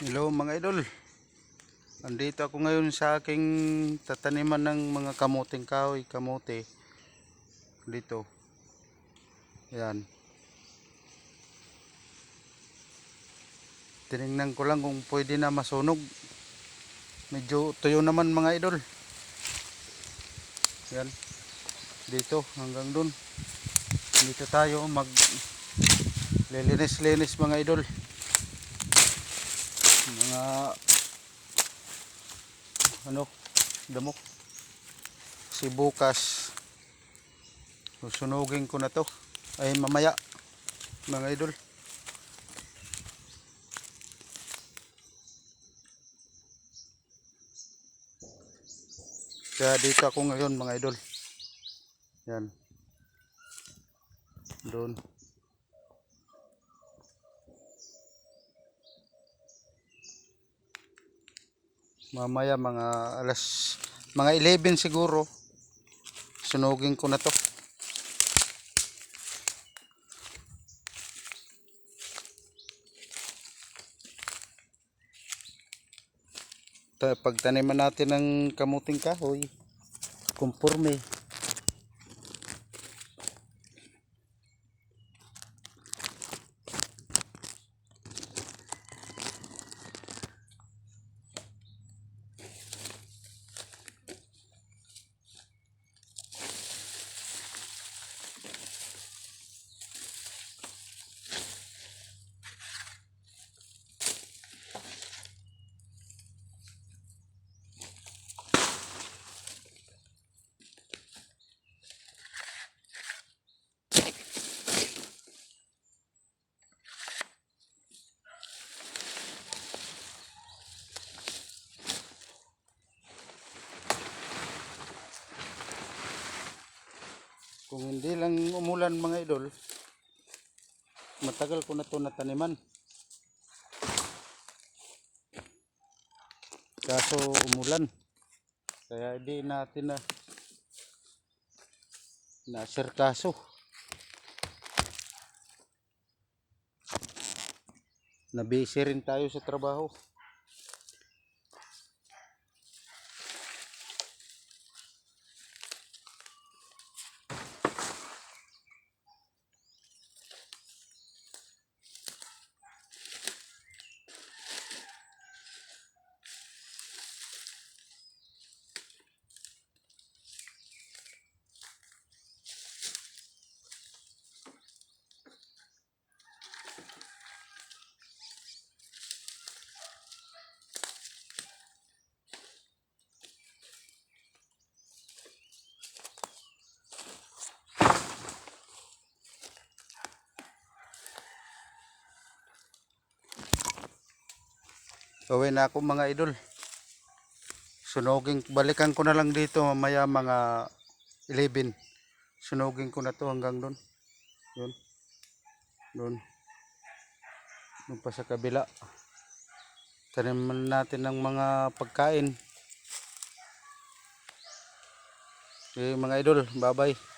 Hello mga idol. Andito ako ngayon sa aking tataniman ng mga kamuting kahoy, kamote. Dito. Yan. Tinignan ko lang kung pwede na masunog. Medyo tuyo naman mga idol. Yan. Dito hanggang dun. Dito tayo mag lilinis-linis mga idol mga ano? Damo si bukas. Susunugin ko na to. Ay mamaya. Mga idol. Kaya dito ako ngayon mga idol. Yan. Doon mamaya mga alas mga 11 siguro. Sunugin ko na to. Ta- pagtaniman natin ng kamuting kahoy kumpurme Kung hindi lang umulan mga idol, matagal ko na to nataniman. Kaso umulan. Kaya hindi natin na nasirkaso. Nabisi rin tayo sa trabaho. Uwi ako mga idol. Sunugin, balikan ko na lang dito mamaya mga 11. Sunugin ko na to hanggang doon. Doon. Doon. Doon pa sa kabila. Taniman natin ng mga pagkain. Okay, mga idol, bye-bye.